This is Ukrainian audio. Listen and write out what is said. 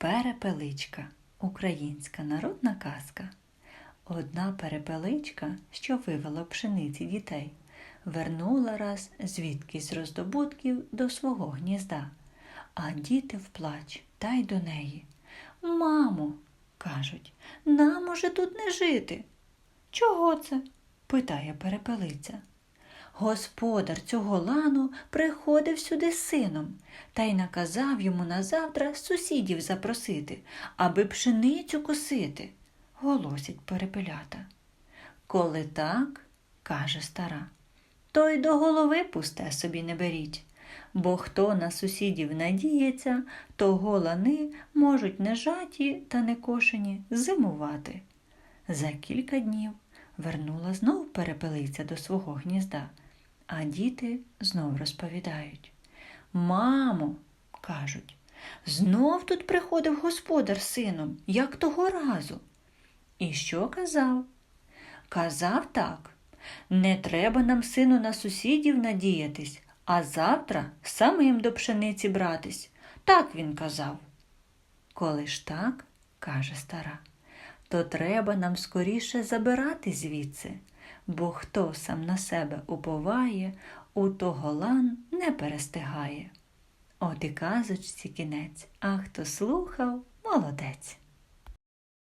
Перепеличка українська народна казка. Одна перепеличка, що вивела пшениці дітей, вернула раз звідки з роздобутків до свого гнізда, а діти вплач та й до неї. Мамо, кажуть, нам уже тут не жити. Чого це? питає перепелиця. Господар цього лану приходив сюди сином та й наказав йому на завтра сусідів запросити, аби пшеницю косити, голосять перепелята. Коли так, каже стара, то й до голови пусте собі не беріть, бо хто на сусідів надіється, того лани можуть не жаті та не кошені зимувати. За кілька днів вернула знов перепелиця до свого гнізда, а діти знов розповідають. Мамо, кажуть, знов тут приходив господар з сином, як того разу. І що казав? Казав так. Не треба нам, сину, на сусідів надіятись, а завтра самим до пшениці братись. Так він казав. Коли ж так, каже стара, то треба нам скоріше забирати звідси, бо хто сам на себе уповає, у того лан не перестигає. От і казочці кінець, а хто слухав, молодець.